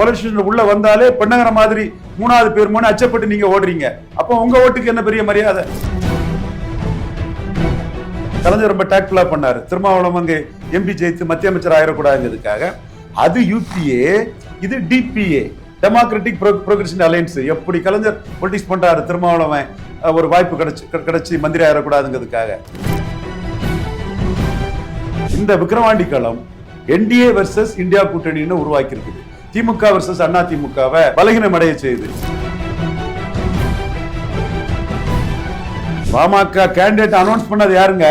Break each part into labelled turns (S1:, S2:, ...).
S1: Police station உள்ள வந்தாலே பெண்ணகர மாதிரி மூணாவது பேர் மூணு அச்சப்பட்டு நீங்க ஓடுறீங்க. அப்போ உங்க ஓட்டுக்கு என்ன பெரிய மரியாதை? கலைஞர் ரொம்ப டாக்ட்ஃபுல்லா பண்ணாரு. திருமாவளவன் அங்கே எம்பி ஜெயித்து மத்திய அமைச்சர் ஆயிடக்கூடாதுங்கிறதுக்காக அது யூபிஏ இது டிபிஏ டெமோக்ராட்டிக் ப்ரோக்ரஷன் அலையன்ஸ் எப்படி கலைஞர் பொலிட்டிக்ஸ் பண்றாரு திருமாவளவன்? ஒரு வாய்ப்பு கிடைச்சி கிடைச்சி மந்திரி ஆயிடக்கூடாதுங்கிறதுக்காக இந்த விக்ரவாண்டி களம் என்டிஏ வெர்சஸ் இந்தியா கூட்டணின்னு உருவாக்கி இருக்குது திமுக வெர்சஸ் அண்ணா திமுகவை பலகீனம் அடைய செய்யுது பாமக கேண்டிடேட் அனௌன்ஸ் பண்ணது யாருங்க?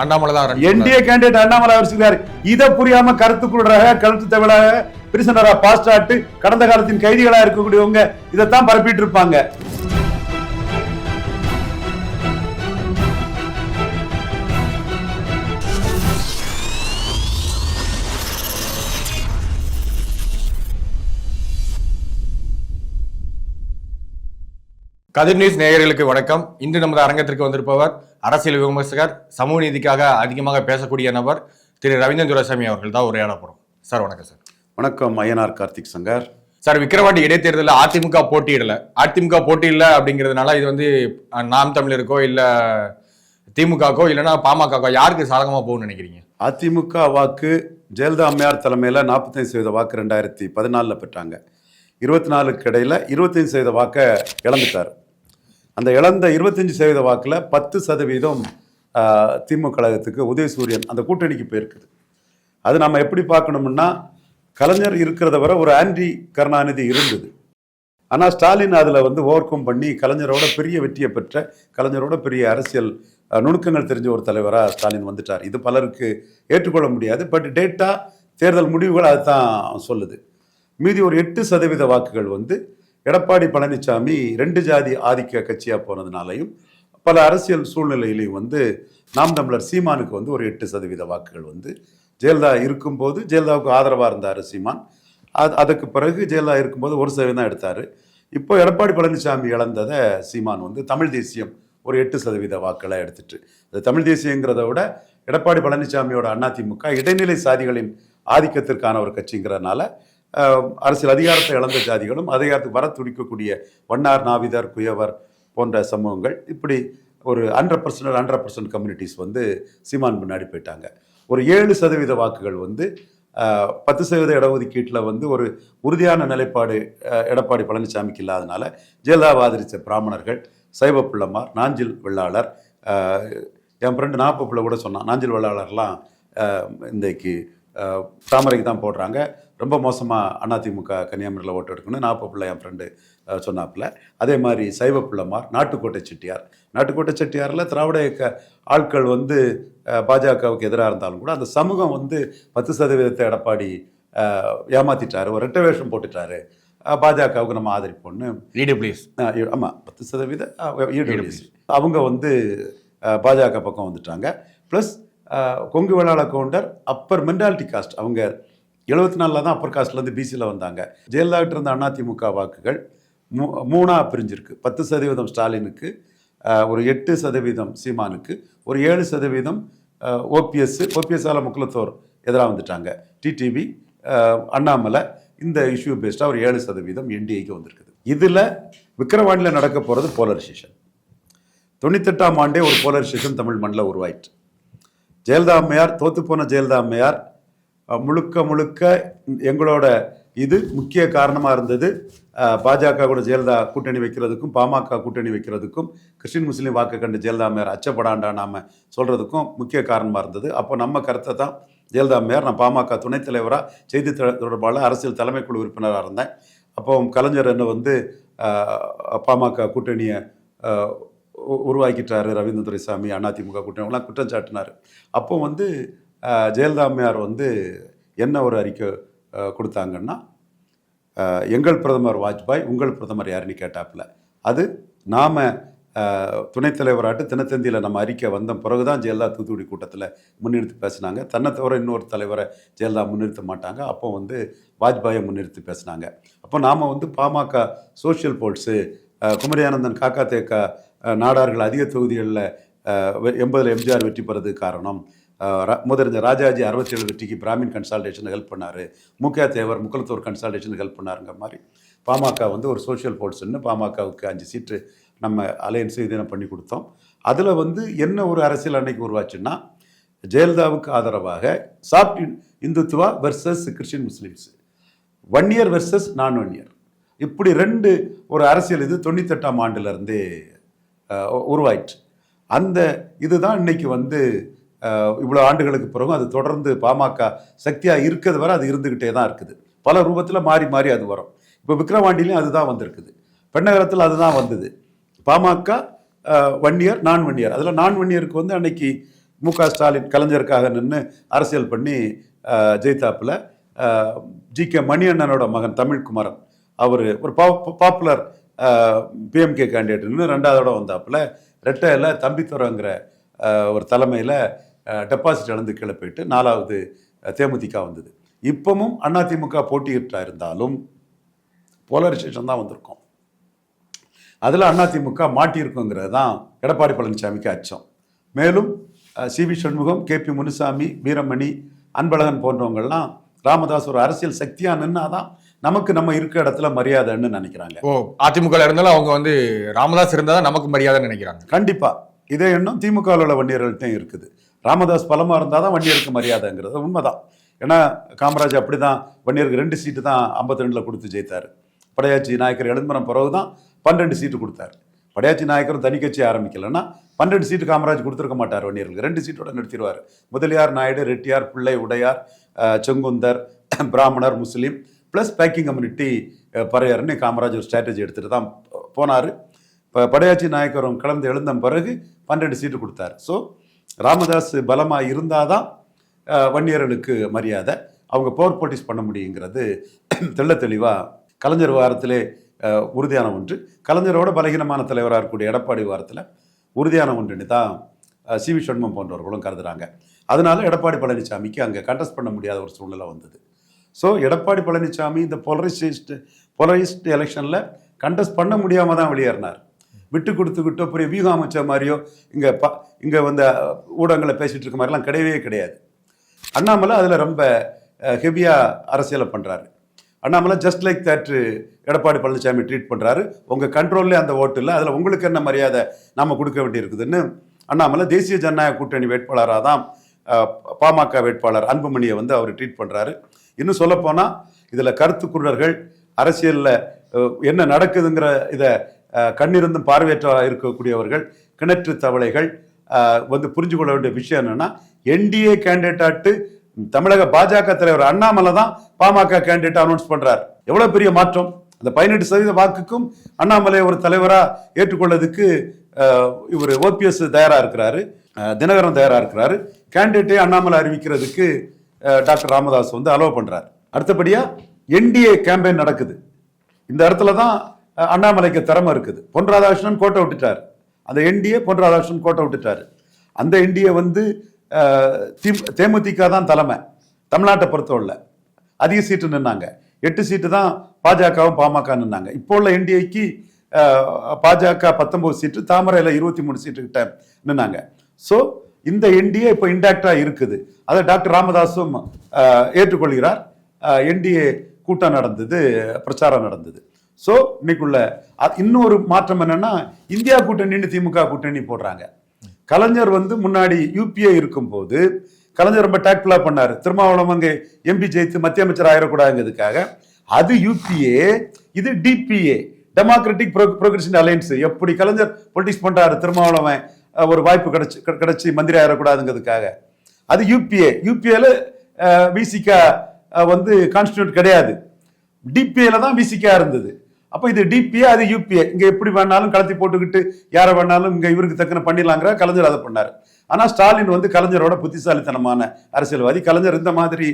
S2: அண்ணாமலை தான்.
S1: என்டிஏ கேண்டிடேட் அண்ணாமலை அவர் இதை புரியாம கருத்து கூடுறாக கருத்து தவிழாக பிரிசனரா பாஸ்ட் கடந்த காலத்தின் கைதிகளா இருக்கக்கூடியவங்க இதைத்தான் பரப்பிட்டு இருப்பாங்க.
S2: கதிர் நியூஸ் நேயர்களுக்கு வணக்கம். இன்று நமது அரங்கத்திற்கு வந்திருப்பவர் அரசியல் விமர்சகர் சமூக நீதிக்காக அதிகமாக பேசக்கூடிய நபர் திரு ரவீந்திரன் துரைசாமி அவர்கள் தான் உரையாட சார் வணக்கம் சார்.
S1: வணக்கம் ஐயனார் கார்த்திக் சங்கர்.
S2: சார் விக்கிரவாண்டி இடைத்தேர்தலில் அதிமுக போட்டியிடல. அதிமுக போட்டியிடல அப்படிங்கிறதுனால இது வந்து நாம் தமிழருக்கோ இல்ல திமுகக்கோ இல்லைன்னா பாமகக்கோ யாருக்கு சாதகமா போகும்னு நினைக்கிறீங்க?
S1: அதிமுக வாக்கு ஜெயலலிதா அம்மையார் தலைமையில் நாற்பத்தைந்து சதவீத வாக்கு ரெண்டாயிரத்தி பதினாலில் பெற்றாங்க. இருபத்தி நாலுக்கு இடையில் இருபத்தஞ்சு சதவீத வாக்கை இழந்துட்டார். அந்த இழந்த இருபத்தஞ்சு சதவீத வாக்கில் பத்து சதவீதம் திமுக கழகத்துக்கு உதயசூரியன் அந்த கூட்டணிக்கு போயிருக்குது. அது நம்ம எப்படி பார்க்கணும்னா கலைஞர் இருக்கிறத வர ஒரு ஆன்டி கருணாநிதி இருந்தது. ஆனால் ஸ்டாலின் அதில் வந்து ஓவர் கம் பண்ணி கலைஞரோட பெரிய வெற்றியை பெற்ற கலைஞரோட பெரிய அரசியல் நுணுக்கங்கள் தெரிஞ்ச ஒரு தலைவராக ஸ்டாலின் வந்துட்டார். இது பலருக்கு ஏற்றுக்கொள்ள முடியாது. பட் டேட்டா தேர்தல் முடிவுகள் அதுதான் சொல்லுது. மீதி ஒரு எட்டு சதவீத வாக்குகள் வந்து எடப்பாடி பழனிசாமி ரெண்டு ஜாதி ஆதிக்க கட்சியாக போனதுனாலையும் பல அரசியல் சூழ்நிலையிலையும் வந்து நாம் தமிழர் சீமானுக்கு வந்து ஒரு எட்டு சதவீத வாக்குகள் வந்து ஜெயலலிதா இருக்கும்போது ஜெயலலிதாவுக்கு ஆதரவாக இருந்தார் சீமான். அது அதுக்கு பிறகு ஜெயலலிதா இருக்கும்போது ஒரு சதவீதம் தான் எடுத்தார். இப்போ எடப்பாடி பழனிசாமி இழந்ததை சீமான் வந்து தமிழ் தேசியம் ஒரு எட்டு சதவீத வாக்களை எடுத்துட்டு இந்த தமிழ் தேசியங்கிறத விட எடப்பாடி பழனிசாமியோட அதிமுக இடைநிலை சாதிகளின் ஆதிக்கத்திற்கான ஒரு கட்சிங்கிறதுனால அரசியல் அதிகாரத்தை இழந்த ஜாதிகளும் அதிகாரத்துக்கு வர துடிக்கக்கூடிய வண்ணார் நாவிதர் குயவர் போன்ற சமூகங்கள் இப்படி ஒரு hundred percent hundred percent communities வந்து சீமான் முன்னாடி போயிட்டாங்க. ஒரு ஏழு சதவீத வாக்குகள் வந்து பத்து சதவீத இடஒதுக்கீட்டில் வந்து ஒரு உறுதியான நிலைப்பாடு எடப்பாடி பழனிசாமிக்கு இல்லாதனால ஜெயலலா ஆதரித்த பிராமணர்கள் சைவ பிள்ளைமார் நாஞ்சில் வெள்ளாளர் என் ஃப்ரெண்டு நாப்பப்புள்ள கூட சொன்னான் நாஞ்சில் வெள்ளாளர்லாம் இன்றைக்கு தாமரைக்கு தான் போடுறாங்க. ரொம்ப மோசமாக அதிமுக கன்னியாகுமரியில் ஓட்டு எடுக்கணும் நாப்பப்பிள்ளை என் ஃப்ரெண்டு சொன்னாப்புல. அதே மாதிரி சைவ பிள்ளைமார் நாட்டுக்கோட்டை செட்டியார். நாட்டுக்கோட்டை செட்டியாரில் திராவிட இயக்க ஆட்கள் வந்து பாஜகவுக்கு எதிராக இருந்தாலும் கூட அந்த சமூகம் வந்து பத்து சதவீதத்தை எடப்பாடி ஏமாத்திட்டாரு. ஒரு ரெட்டை வேஷம் போட்டுட்டாரு. பாஜகவுக்கு நம்ம ஆதரிப்போம்னு.
S2: லீடு ப்ளீஸ்
S1: ஆஹ் இ- ஆமா பத்து சதவீத EWS. அவங்க வந்து பாஜக பக்கம் வந்துட்டாங்க. Plus Kongu Vellala Gounder upper mentality caste அவங்க எழுபத்தி நாலில் தான் அப்பர் காஸ்ட்லேருந்து பிசியில் வந்தாங்க. ஜெயலலிதாவிட்ட இருந்த அதிமுக வாக்குகள் மூ மூணாக பிரிஞ்சிருக்கு. பத்து சதவீதம் ஸ்டாலினுக்கு ஒரு எட்டு சதவீதம் சீமானுக்கு ஒரு ஏழு சதவீதம் ஓபிஎஸ் ஓபிஎஸ்ஸால் முக்குலத்தோர் எதிராக வந்துட்டாங்க. டிடிவி அண்ணாமலை இந்த இஷ்யூ பேஸ்டாக ஒரு ஏழு சதவீதம் என்டிஏக்கு வந்திருக்குது. இதில் விக்கிரவாண்டியில் நடக்க போகிறது போலரைசேஷன் தொண்ணூத்தெட்டாம் ஆண்டே ஒரு போலரைசேஷன் தமிழ் மண்ணில் உருவாயிட்டு ஜெயலலிதா அம்மையார் தோத்துப்போன ஜெயலலிதா அம்மையார் முழுக்க முழுக்க எங்களோட இது முக்கிய காரணமாக இருந்தது. பாஜக கூட ஜெயலலிதா கூட்டணி வைக்கிறதுக்கும் பாமக கூட்டணி வைக்கிறதுக்கும் கிறிஸ்டின் முஸ்லீம் வாக்கு கண்டு ஜெயலலிதா அம்மையார் அச்சப்படாண்டா நாம் சொல்கிறதுக்கும் முக்கிய காரணமாக இருந்தது. அப்போ நம்ம கருத்தை தான் ஜெயலலிதா அம்மையார் நான் பாமக துணைத் தலைவராக செய்தி தொடர்பாளர் அரசியல் தலைமைக்குழு உறுப்பினராக இருந்தேன். அப்போ கலைஞர் என்ன வந்து பாமக கூட்டணியை உருவாக்கிட்டாரு ரவீந்திர துரைசாமி அதிமுக கூட்டணிலாம் குற்றம் சாட்டினார். அப்போ வந்து ஜெயலலிதா அம்மையார் வந்து என்ன ஒரு அறிக்கை கொடுத்தாங்கன்னா எங்கள் பிரதமர் வாஜ்பாய் உங்கள் பிரதமர் யாருன்னு கேட்டாப்புல. அது நாம் துணைத் தலைவராட்டு தினத்தந்தியில் நம்ம அறிக்கை வந்த பிறகு தான் ஜெயலலிதா தூத்துக்குடி கூட்டத்தில் முன்னிறுத்தி பேசினாங்க. தன்னை தவிர இன்னொரு தலைவரை ஜெயலலிதா முன்னிறுத்த மாட்டாங்க. அப்போ வந்து வாஜ்பாயை முன்னிறுத்தி பேசினாங்க. அப்போ நாம் வந்து பாமக சோஷியல் போல்ட்ஸு குமரியானந்தன் காக்கா தேக்கா நாடார்கள் அதிக தொகுதிகளில் எண்பதில் எம்ஜிஆர் வெற்றி பெறதுக்கு காரணம். அஹ், ரா- ராஜாஜி அறுபத்தி ஏழு வெற்றிக்கு பிராமின் கன்சால்டேஷன் ஹெல்ப் பண்ணார். முக்கிய தேவர் முக்கலத்தூர் கன்சால்டேஷன் ஹெல்ப் பண்ணாருங்கிற மாதிரி பாமக வந்து ஒரு சோஷியல் போர்ட்ஸ்ன்னு பாமகவுக்கு அஞ்சு சீட்டு நம்ம அலையன்ஸ் இது பண்ணி கொடுத்தோம். அதில் வந்து என்ன ஒரு அரசியல் அன்னைக்கு உருவாச்சுன்னா ஜெயலலிதாவுக்கு ஆதரவாக soft Hindutva versus Christian Muslims. Vanniyar versus non Vanniyar இப்படி ரெண்டு ஒரு அரசியல் இது தொண்ணூத்தெட்டாம் ஆண்டுலேருந்தே உருவாயிற்று. அந்த இதுதான் இன்னைக்கு வந்து இவ்வளோ ஆண்டுகளுக்கு பிறகும் அது தொடர்ந்து பாமக சக்தியாக இருக்கிறது வரை அது இருந்துக்கிட்டே தான் இருக்குது. பல ரூபத்தில் மாறி மாறி அது வரும். இப்போ விக்ரவாண்டிலையும் அதுதான் வந்திருக்குது. பெண்ணகரத்தில் அதுதான் வந்தது. பாமக ஒன் இயர் நான் ஒன் இயர் அதில் நான் ஒன் இயருக்கு வந்து அன்னைக்கு மு க ஸ்டாலின் கலைஞருக்காக நின்று அரசியல் பண்ணி ஜெயித்தாப்பில் ஜி கே மணியண்ணனோட மகன் தமிழ்குமரன். அவர் ஒரு பாப்புலர் பிஎம்கே கேண்டிடேட்னு ரெண்டாவதோட வந்தாப்புல ரெட்டையில் தம்பித்துறங்கிற ஒரு தலைமையில் டெபாசிட் இழந்து கீழே போயிட்டு நாலாவது தேமுதிக வந்தது. இப்பவும் அதிமுக போட்டியிட்டா இருந்தாலும் போலரைசேஷன் தான் வந்திருக்கும். அதில் அதிமுக மாட்டியிருக்குங்கிறது தான் எடப்பாடி பழனிசாமிக்கு அச்சம். மேலும் C V Shanmugam K P Munusamy Veeramani Anbazhagan போன்றவங்கள்லாம் Ramadoss ஒரு அரசியல் சக்தியா நின்னாதான் நமக்கு நம்ம இருக்க இடத்துல மரியாதைன்னு நினைக்கிறாங்க.
S2: ஓ அதிமுக இருந்தாலும் அவங்க வந்து ராமதாஸ் இருந்தா தான் நமக்கு மரியாதைன்னு நினைக்கிறாங்க.
S1: கண்டிப்பா. இதே எண்ணம் திமுகவில் உள்ள வன்னியர்கள்ட்டையும் இருக்குது. ராமதாஸ் பலமா இருந்தால் தான் வன்னியருக்கு மரியாதைங்கிறது உண்மைதான். ஏன்னா காமராஜ் அப்படிதான் வன்னியருக்கு ரெண்டு சீட்டு தான் ஐம்பத்தி ரெண்டில் கொடுத்து ஜெயித்தார். படையாச்சி நாயக்கர் எழும்பரம் பிறகு தான் பன்னெண்டு சீட்டு கொடுத்தாரு. படையாச்சி நாயக்கரும் தனி கட்சி ஆரம்பிக்கலைன்னா பன்னெண்டு சீட்டு காமராஜ் கொடுத்துருக்க மாட்டார் வன்னியர்களுக்கு. ரெண்டு சீட்டோட நிறுத்திடுவார். முதலியார் நாயுடு ரெட்டியார் பிள்ளை உடையார் செங்குந்தர் பிராமணர் முஸ்லீம் ப்ளஸ் பேக்கிங் கம்யூனிட்டி பறையாருன்னு காமராஜ் ஒரு ஸ்ட்ராட்டஜி எடுத்துகிட்டு தான் போனார். இப்போ படையாச்சி நாயக்கரும் கலந்து எழுந்த பிறகு பன்னெண்டு சீட்டு கொடுத்தார். ஸோ ராமதாஸ் பலமாக இருந்தால் தான் வன்னியர்களுக்கு மரியாதை. அவங்க பவர் போட்டிஸ் பண்ண முடியுங்கிறது தெள்ள தெளிவாக கலைஞர் வாரத்திலே உறுதியான ஒன்று. கலைஞரோட பலகீனமான தலைவராக இருக்கக்கூடிய எடப்பாடி வாரத்தில் உறுதியான ஒன்றுன்னு தான் சி வி சண்முகம் போன்றவர்களும் கருதுகிறாங்க அதனால எடப்பாடி பழனிசாமிக்கு அங்கே கண்டஸ்ட் பண்ண முடியாத ஒரு சூழ்நிலை வந்தது. ஸோ எடப்பாடி பழனிசாமி இந்த போலரைஸ்ட் போலரைஸ்ட் எலெக்ஷனில் கண்டஸ்ட் பண்ண முடியாமல் தான் வெளியேறினார். விட்டு கொடுத்துக்கிட்டோ பெரிய வியூகம் அமைச்ச மாதிரியோ இங்கே ப இங்கே வந்து ஊடகங்களை பேசிகிட்டு இருக்க மாதிரிலாம் கிடையவே கிடையாது. அண்ணாமலை அதில் ரொம்ப ஹெவியாக அரசியலை பண்ணுறாரு அண்ணாமலை ஜஸ்ட் லைக் தேட்ரு எடப்பாடி பழனிசாமி ட்ரீட் பண்ணுறாரு உங்கள் கண்ட்ரோல்லே அந்த ஓட்டு இல்லை அதில் உங்களுக்கு என்ன மரியாதை நாம் கொடுக்க வேண்டியிருக்குதுன்னு அண்ணாமலை தேசிய ஜனநாயக கூட்டணி வேட்பாளராக தான் பாமக வேட்பாளர் அன்புமணியை வந்து அவர் ட்ரீட் பண்ணுறாரு இன்னும் சொல்லப்போனால் இதில் கருத்து குருடர்கள் அரசியலில் என்ன நடக்குதுங்கிற இதை கண்ணிருந்தும் பார்வையற்ற இருக்கக்கூடியவர்கள் கிணற்று தவளைகள் வந்து புரிஞ்சு கொள்ள வேண்டிய விஷயம் என்னென்னா என்டிஏ கேண்டிடேட்டாட்டு தமிழக பாஜக தலைவர் அண்ணாமலை தான் பாமக கேண்டிடேட் அனௌன்ஸ் பண்றார். எவ்வளவு பெரிய மாற்றம்? அந்த பதினெட்டு சதவீத வாக்குக்கும் அண்ணாமலை ஒரு தலைவரா ஏற்றுக்கொள்ளதுக்கு இவர் ஓபிஎஸ் தயாரா இருக்கிறாரு தினகரன் தயாரா இருக்கிறாரு. கேண்டிடேட்டை அண்ணாமலை அறிவிக்கிறதுக்கு டாக்டர் ராமதாஸ் வந்து அலோவ் பண்ணுறார் அடுத்தபடியா என்டிஏ கேம்பெயின் நடக்குது. இந்த இடத்துல தான் அண்ணாமலைக்கு திறமை இருக்குது. பொன் ராதாகிருஷ்ணன் கோட்டை விட்டுட்டார். அந்த என்டிஏ பொன் ராதாகிருஷ்ணன் கோட்டை விட்டுட்டாரு. அந்த என்டிஏ வந்து தி- தேமுதிக தான் தலைமை. தமிழ்நாட்டை பொறுத்தவரில் அதிக சீட்டு நின்னாங்க. எட்டு சீட்டு தான் பாஜகவும் பாமக நின்னாங்க. இப்போ உள்ள என்டிஏக்கு பாஜக பத்தொன்பது சீட்டு தாமரையில் இருபத்தி மூணு சீட்டு கிட்ட நின்னாங்க. ஸோ இந்த என்டிஏ இப்போ இன்டாக்டாக இருக்குது. அதை டாக்டர் ராமதாஸும் ஏற்றுக்கொள்கிறார். என்டிஏ கூட்டம் நடந்தது பிரச்சாரம் நடந்தது. ஸோ இன்னைக்குள்ள இன்னொரு மாற்றம் என்னன்னா இந்தியா கூட்டணின்னு திமுக கூட்டணி போடுறாங்க. கலைஞர் வந்து முன்னாடி யூபிஏ இருக்கும்போது கலைஞர் ரொம்ப டாக்டிலாக பண்ணார். திருமாவளம் அங்கே எம்பி ஜெயித்து மத்திய அமைச்சர் ஆயிடக்கூடாதுங்கிறதுக்காக. அது யூபிஏ இது டிபிஏ டெமோக்ராட்டிக் ப்ரோக்ரஷன் அலையன்ஸ் எப்படி கலைஞர் பொலிட்டிக்ஸ் பண்ணுறாரு திருமாவளவன் ஒரு வாய்ப்பு கிடைச்சி கிடைச்சி மந்திரி ஆகிடக்கூடாதுங்கிறதுக்காக அது யூபிஏ யூபிஏல விசிகா வந்து கான்ஸ்டியூட் கிடையாது. டிபிஏல தான் விசிகா இருந்தது. அப்போ இது டிபிஏ அது யூபிஏ இங்கே எப்படி வேணாலும் கலத்தி போட்டுக்கிட்டு யாரை வேணாலும் இங்கே இவருக்கு தக்கன பண்ணிடலாங்கிற கலைஞர் அதை பண்ணார். ஆனால் ஸ்டாலின் வந்து கலைஞரோட புத்திசாலித்தனமான அரசியல்வாதி. கலைஞர் இந்த மாதிரி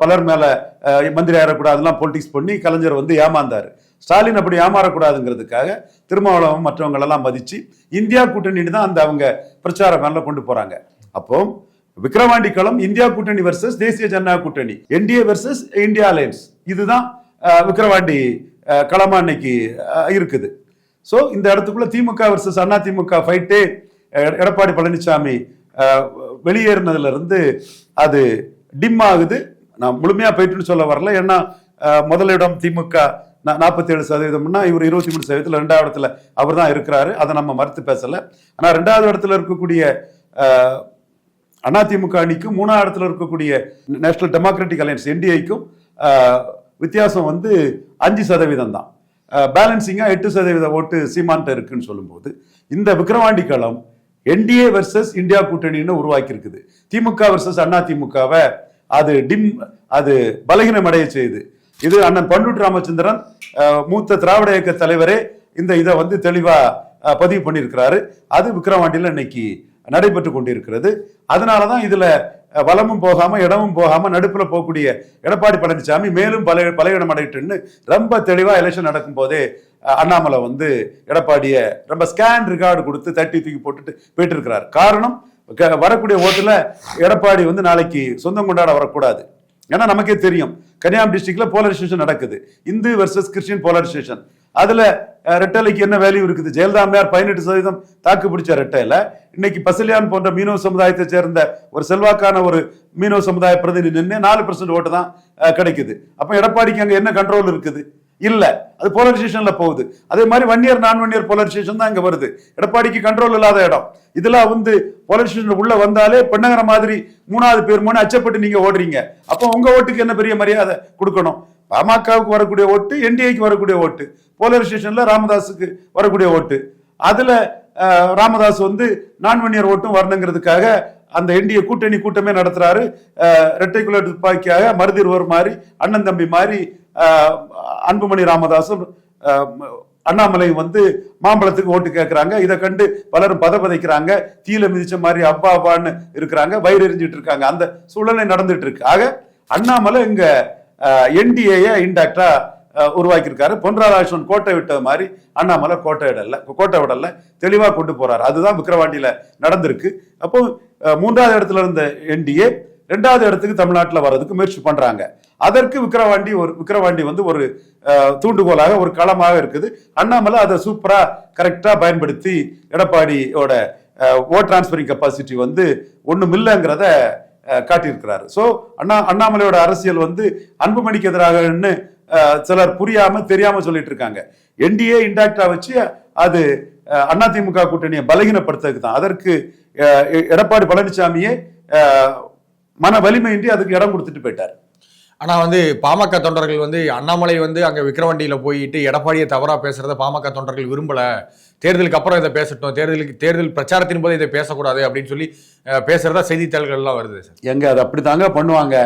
S1: பலர் மேலே மந்திரி ஆகிடக்கூடாதுலாம் பொலிட்டிக்ஸ் பண்ணி கலைஞர் வந்து ஏமாந்தார். ஸ்டாலின் அப்படி ஏமாறக்கூடாதுங்கிறதுக்காக திருமாவளவன் மற்றவங்களெல்லாம் மதித்து இந்தியா கூட்டணின்னு தான் அந்த அவங்க பிரச்சார மேலே கொண்டு போகிறாங்க அப்போ விக்ரவாண்டி களம் இந்தியா கூட்டணி வர்சஸ் தேசிய ஜனநாயக கூட்டணி என்டிஏ வர்சஸ் இந்தியா அலையன்ஸ் இதுதான் விக்ரவாண்டி விக்கிரவாண்டி களமா இன்னைக்கு இருக்குது. ஸோ இந்த இடத்துக்குள்ள திமுக வர்சஸ் அண்ணா திமுக ஃபைட்டே எடப்பாடி பழனிசாமி அஹ், வெளியேறினதுல இருந்து அது டிம் ஆகுது. நான் முழுமையாக போயிட்டுன்னு சொல்ல வரல. ஏன்னா முதலிடம் திமுக நாற்பத்தி ஏழு சதவீதம்னா இவர் இருபத்தி மூணு சதவீதத்தில் ரெண்டாவது இடத்துல அவர் தான் இருக்கிறாரு. அதை நம்ம மறுத்து பேசலை. ஆனால் ரெண்டாவது இடத்துல இருக்கக்கூடிய அதிமுக அணிக்கும் மூணாவது இடத்துல இருக்கக்கூடிய நேஷனல் டெமோக்ராட்டிக் அலையன்ஸ் என்டிஐக்கும் வித்தியாசம் வந்து அஞ்சு சதவீதம் தான். பேலன்சிங்காக எட்டு சதவீத ஓட்டு சீமான்ட்ட இருக்குன்னு சொல்லும்போது இந்த விக்ரவாண்டி களம் என்டிஏ வெர்சஸ் இந்தியா கூட்டணின்னு உருவாக்கி இருக்குது திமுக வெர்சஸ் அண்ணா திமுகவை அது டிம் அது பலகீனம் அடைய செய்யுது இது அண்ணன் பண்ருட்டி ராமச்சந்திரன் மூத்த திராவிட இயக்க தலைவரே இந்த இதை வந்து தெளிவா பதிவு பண்ணியிருக்கிறாரு. அது விக்கிரவாண்டியில் இன்னைக்கு நடைபெற்று கொண்டிருக்கிறது. அதனால தான் இதுல வளமும் போகாம இடமும் போகாம நடுப்புல போகக்கூடிய எடப்பாடி பழனிசாமி மேலும் பல பலயிடம் அடையிட்டுன்னு ரொம்ப தெளிவா எலெக்ஷன் நடக்கும் போதே அண்ணாமலை வந்து எடப்பாடிய ரொம்ப ஸ்கேன் ரிகார்டு கொடுத்து தட்டி தூக்கி போட்டுட்டு போயிட்டு இருக்கிறார் காரணம் க- வரக்கூடிய ஓட்டுல எடப்பாடி வந்து நாளைக்கு சொந்தம் கொண்டாட வரக்கூடாது. ஏன்னா நமக்கே தெரியும். கன்னியாகுமரி டிஸ்ட்ரிக்ட்ல போலரைசேஷன் நடக்குது. இந்து வர்சஸ் கிறிஸ்டின் போலரைசேஷன் அதுல ரெட்டலைக்கு என்ன வேல்யூ இருக்குது? ஜெயலலிதாமையார் பதினெட்டு சதவீதம் தாக்கு பிடிச்ச ரெட்டையில. இன்னைக்கு பசிலியான் போன்ற மீனவ சமுதாயத்தை சேர்ந்த ஒரு செல்வாக்கான ஒரு மீனவ சமுதாய பிரதிநிதி நின்று நாலு பர்சன்ட் ஓட்டு தான் கிடைக்குது. அப்ப எடப்பாடிக்கு அங்க என்ன கண்ட்ரோல் இருக்குது? இல்லை. அது போலரைசேஷன்ல போகுது. அதே மாதிரி ஒன் இயர் நான் ஒன் இயர் போலரைசேஷன் தான் இங்க வருது. எடப்பாடிக்கு கண்ட்ரோல் இல்லாத இடம். இதெல்லாம் வந்து போலரைசேஷன் உள்ள வந்தாலே பெண்ணகர மாதிரி மூணாவது பேர் மூணு அச்சப்பட்டு நீங்க ஓடுறீங்க. அப்போ உங்க ஓட்டுக்கு என்ன பெரிய மரியாதை கொடுக்கணும்? பாமகவுக்கு வரக்கூடிய ஓட்டு என்டிஏக்கு வரக்கூடிய ஓட்டு போலரைசேஷன்ல ராமதாஸுக்கு வரக்கூடிய ஓட்டு. அதுல ராமதாஸ் வந்து நான் ஒன் இயர் ஓட்டும் வரணுங்கிறதுக்காக அந்த என்டிஏ கூட்டணி கூட்டமே நடத்துறாரு. அஹ், இரட்டைக்குள்ள துப்பாக்கியாக மருதிர்வர் மாதிரி அண்ணன் தம்பி மாதிரி அன்புமணி ராமதாசும் அண்ணாமலையும் வந்து மாம்பழத்துக்கு ஓட்டு கேட்கறாங்க இதை கண்டு பலரும் பதபதைக்கிறாங்க. தீல மிதிச்ச மாதிரி அப்பா அப்பான்னு இருக்கிறாங்க. வயிறு எரிஞ்சிட்டு இருக்காங்க. அந்த சூழ்நிலை நடந்துட்டு இருக்கு. ஆக அண்ணாமலை இங்க என்டிஏய இன்டாக்டா உருவாக்கியிருக்காரு. பொன் ராதாகிருஷ்ணன் கோட்டை விட்டது மாதிரி அண்ணாமலை கோட்டை விடல கோட்டை விடல தெளிவா கொண்டு போறாரு. அதுதான் விக்கிரவாண்டியில நடந்திருக்கு. அப்போ மூன்றாவது இடத்துல இருந்த என்டிஏ ரெண்டாவது இடத்துக்கு தமிழ்நாட்டில் வர்றதுக்கு முயற்சி பண்றாங்க. அதற்கு விக்கிரவாண்டி ஒரு விக்கிரவாண்டி வந்து ஒரு தூண்டுகோலாக ஒரு களமாக இருக்குது. அண்ணாமலை அதை சூப்பரா கரெக்டா பயன்படுத்தி எடப்பாடியோட ஓட் டிரான்ஸ்பரிங் கெப்பாசிட்டி வந்து ஒன்றும் இல்லைங்கிறத காட்டியிருக்கிறாரு. ஸோ அண்ணா அண்ணாமலையோட அரசியல் வந்து அன்புமணிக்கு எதிராகன்னு சிலர் புரியாம தெரியாம சொல்லிட்டு இருக்காங்க. என்டிஏ இன்டாக்டா வச்சு அது அதிமுக கூட்டணியை பலகீனப்படுத்துறதுக்கு தான். அதற்கு எடப்பாடி பழனிசாமியே மன வலிமையின்றி அதுக்கு இடம் கொடுத்துட்டு போயிட்டார்.
S2: ஆனா வந்து பாமக தொண்டர்கள் வந்து அண்ணாமலை வந்து அங்க விக்கிரவாண்டியில போயிட்டு எடப்பாடியை தவறா பேசுறத பாமக தொண்டர்கள் விரும்பல. தேர்தலுக்கு அப்புறம் இதை பேசட்டும். தேர்தலுக்கு தேர்தல் பிரச்சாரத்தின் போது இதை பேசக்கூடாது அப்படின்னு சொல்லி அஹ், பேசுறதா செய்தித்தாள்கள்லாம் வருது சார்.
S1: எங்க அது அப்படித்தாங்க பண்ணுவாங்க?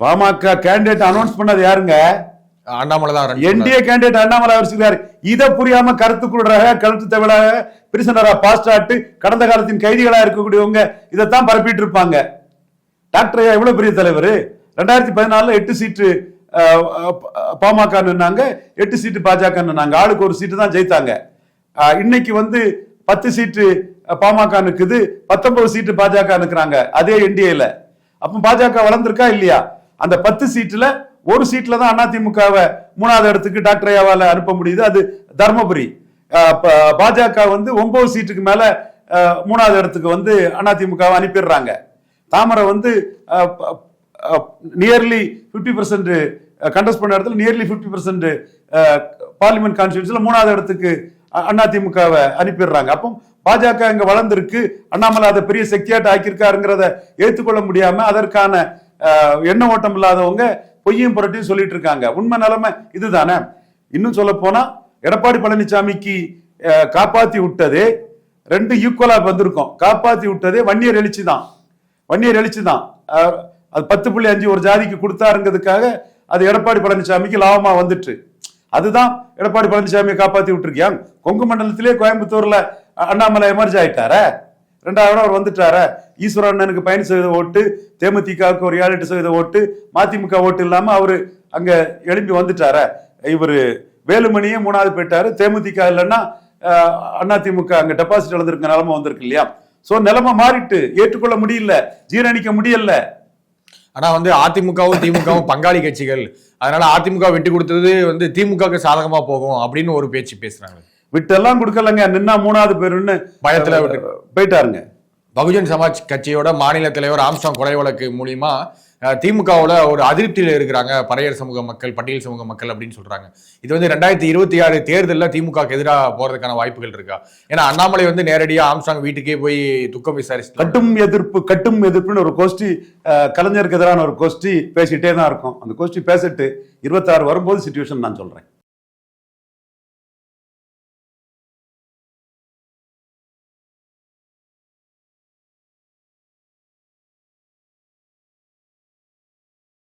S1: பாமக கேண்டிடேட் அனௌன்ஸ் பண்ணது யாருங்க?
S2: அண்ணாமலை தான்.
S1: என்டிஏ கேண்டிடேட் அண்ணாமலை அவர் சொல்றாரு இதை புரியாம கருத்து கூடுறாக கருத்து தவிழாக பிரிசனரா பாஸ்டாட்டு கடந்த காலத்தின் கைதிகளா இருக்கக்கூடியவங்க இதைத்தான் பரப்பிட்டு இருப்பாங்க. டாக்டர் ஐயா எவ்வளவு பெரிய தலைவர்? ரெண்டாயிரத்தி பதினாலுல எட்டு சீட்டு அஹ், அஹ், பாமக நின்னாங்க எட்டு சீட்டு பாஜக நின்னாங்க ஆளுக்கு ஒரு சீட்டு தான் ஜெயித்தாங்க. இன்னைக்கு வந்து பத்து சீட்டு பாமக நிக்குது பத்தொன்பது சீட்டு பாஜக நிக்கிறாங்க அதே என்டிஏல அப்ப பாஜக வளர்ந்திருக்கா இல்லையா? அந்த பத்து சீட்டுல ஒரு சீட்ல தான் அதிமுகவை மூணாவது இடத்துக்கு டாக்டர் ஐயாவால அனுப்ப முடியுது. அது தர்மபுரி. ப- பாஜக வந்து ஒன்பது சீட்டுக்கு மேல மூணாவது இடத்துக்கு வந்து அதிமுகவை அனுப்பிடுறாங்க. தாமரை வந்து நியர்லி ஃபிஃப்டி பர்சன்ட் கண்டஸ்ட் பண்ண இடத்துல நியர்லி ஃபிஃப்டி பர்சன்ட் பார்லிமெண்ட் கான்ஸ்டியூன்சியில் மூணாவது இடத்துக்கு அதிமுகவை அனுப்பிடுறாங்க. அப்போ பாஜக இங்க வளர்ந்துருக்கு. அண்ணாமலை அதை பெரிய சக்தியாட்டு ஆக்கியிருக்காருங்கிறத ஏற்றுக்கொள்ள முடியாம அதற்கான எண்ண ஓட்டம் இல்லாதவங்க பொய்யும் புரட்டியும் சொல்லிட்டு இருக்காங்க. உண்மை நிலைமை இதுதானே? இன்னும் சொல்ல போனா எடப்பாடி பழனிசாமிக்கு காப்பாத்தி விட்டதே ரெண்டு ஈக்குவலா வந்திருக்கும். காப்பாத்தி விட்டதே வன்னியர் எழுச்சி தான். வன்னியர் எழுச்சி தான். அது பத்து புள்ளி அஞ்சு ஒரு ஜாதிக்கு கொடுத்தாருங்கிறதுக்காக அது எடப்பாடி பழனிசாமிக்கு லாபமா வந்துட்டு. அதுதான் எடப்பாடி பழனிசாமியை காப்பாத்தி விட்டுருக்கியா? கொங்கு மண்டலத்திலே கோயம்புத்தூர்ல அண்ணாமலை எமர்ஜ் ஆயிட்டாரே. ரெண்டாயிரம் அவர் வந்துட்டாரே? ஈஸ்வர அண்ணனுக்கு பயணம் சதவீத ஓட்டு தேமுதிகவுக்கு ஒரு ஏழு எட்டு சதவீத ஓட்டு மதிமுக ஓட்டு இல்லாம அவரு அங்க எழும்பி வந்துட்டாரே? இவர் வேலுமணியே மூணாவது போயிட்டாரு. தேமுதிக இல்லைன்னா அதிமுக அங்க டெபாசிட் இழந்திருக்க நிலைமை வந்திருக்கு இல்லையா? சோ நிலைமை மாறிட்டு ஏற்றுக்கொள்ள முடியல ஜீரணிக்க முடியல.
S2: ஆனா வந்து அதிமுகவும் திமுகவும் பங்காளி கட்சிகள் அதனால அதிமுக விட்டு கொடுத்தது வந்து திமுகவுக்கு சாதகமா போகும் அப்படின்னு ஒரு பேச்சு பேசுறாங்க.
S1: விட்டெல்லாம் கொடுக்கலங்க. நின்னா மூணாவது பேருன்னு
S2: பயத்துல விட்டு
S1: போயிட்டாருங்க.
S2: பகுஜன் சமாஜ் கட்சியோட மாநில தலைவர் ஆம்ஸ்டாங் கொலை வழக்கு மூலியமா திமுகவில் ஒரு அதிருப்தியில் இருக்கிறாங்க பறையர் சமூக மக்கள் பட்டியல் சமூக மக்கள் அப்படின்னு சொல்றாங்க. இது வந்து ரெண்டாயிரத்தி இருபத்தி ஆறு தேர்தலில் திமுகக்கு எதிராக போறதுக்கான வாய்ப்புகள் இருக்கா? ஏன்னா அண்ணாமலை வந்து நேரடியா ஆம்ஸ்டாங் வீட்டுக்கே போய் துக்கம் விசாரிச்சு
S1: கட்டும் எதிர்ப்பு கட்டும் எதிர்ப்புன்னு ஒரு கோஷ்டி கலைஞருக்கு எதிரான ஒரு கோஷ்டி பேசிட்டே தான் இருக்கும். அந்த கோஷ்டி பேசிட்டு இருபத்தாறு வரும்போது சுச்சுவேஷன் நான் சொல்றேன்.